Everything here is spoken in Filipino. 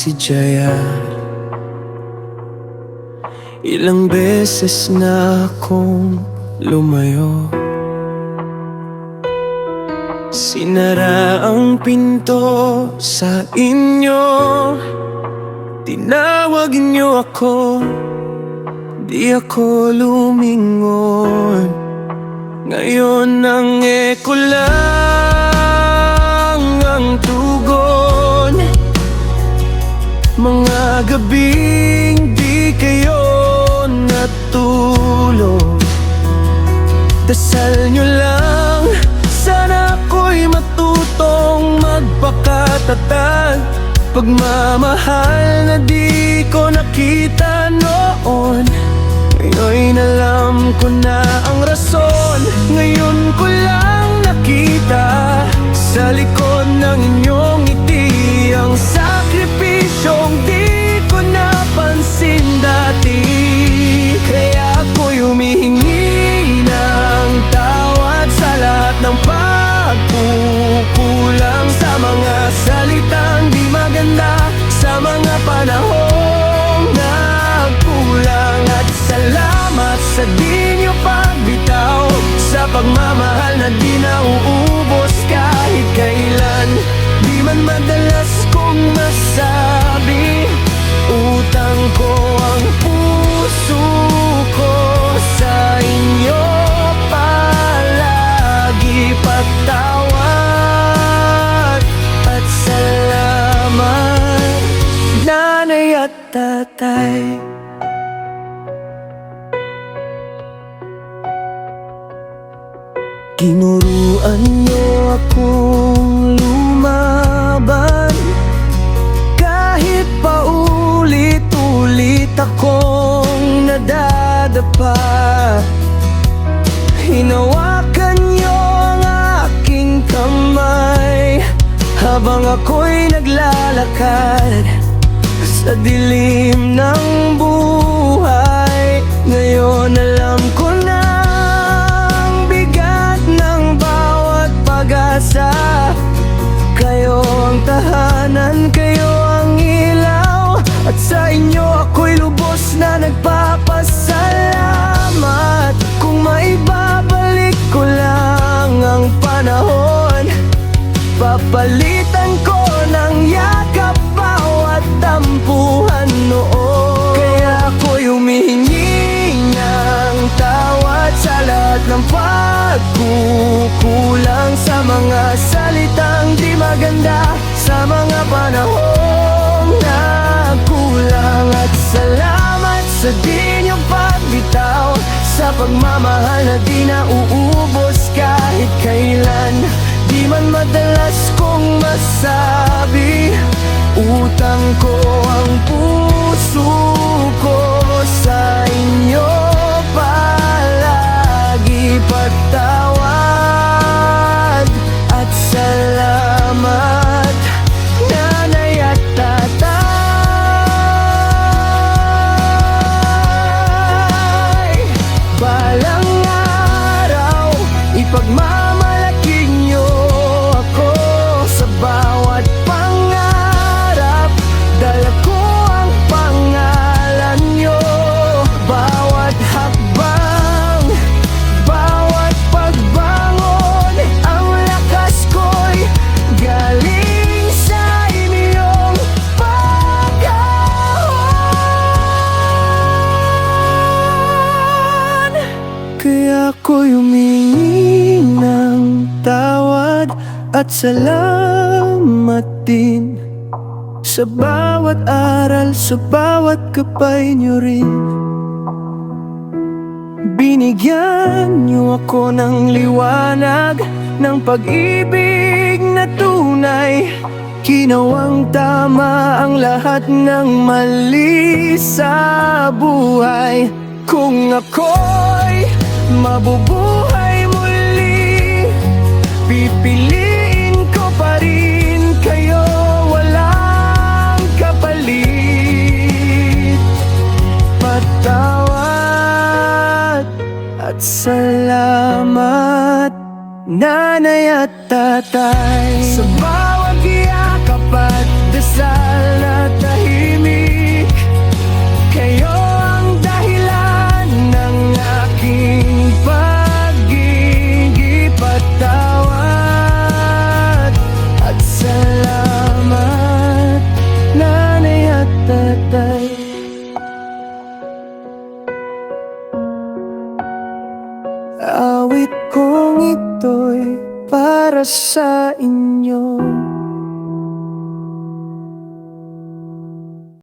si Jayar Ilang beses na akong lumayo. Sinara ang pinto sa inyo. Tinawag niyo ako. Di ako lumingon. Ngayon ang eko lang gabing di kayo natulog. Dasal nyo lang Sana ako'y matutong magpakatatag. Pagmamahal na di ko nakita noon Ngayon alam ko na ang rason. Ngayon ko lang nakita Nanay at tatay. Tinuruan niyo akong lumaban. Kahit paulit-ulit akong nadadapa Hinawakan niyo ang aking kamay Habang ako'y naglalakad Sa dilim ng buhay. Ngayon alam ko na ang bigat ng bawat pag-asa. Kayo ang tahanan, kayo ang ilaw. At sa inyo ako'y lubos na nagpapasalamat. Kung maibabalik ko lang ang panahon Papalitan ko tampuhan noon. Kaya ako'y humihingi ng tawad Sa lahat ng pagkukulang Sa mga salitang di maganda Sa mga panahong nagkulang. At salamat sa di niyong pagbitaw Sa pagmamahal na di nauubos kahit kailan Di man madalas kong masabi Utang ko ang puso ko sa inyo. Palagi patawad at salamat. Nanay at tatay Balang araw Ipagmamalaki salamat din Sa bawat aral, sa bawat kapay niyo rin. Binigyan niyo ako ng liwanag Ng pag-ibig na tunay. Kinawang tama ang lahat ng mali sa buhay. Kung ako'y mabubuhay muli Pipiliin nanay at tatay. Sa bawat iyak, kapat, dasal at tahimik Kayo ang dahilan ng aking pagiging At salamat, nanay at tatay. Oh awit kong ito'y para sa inyo.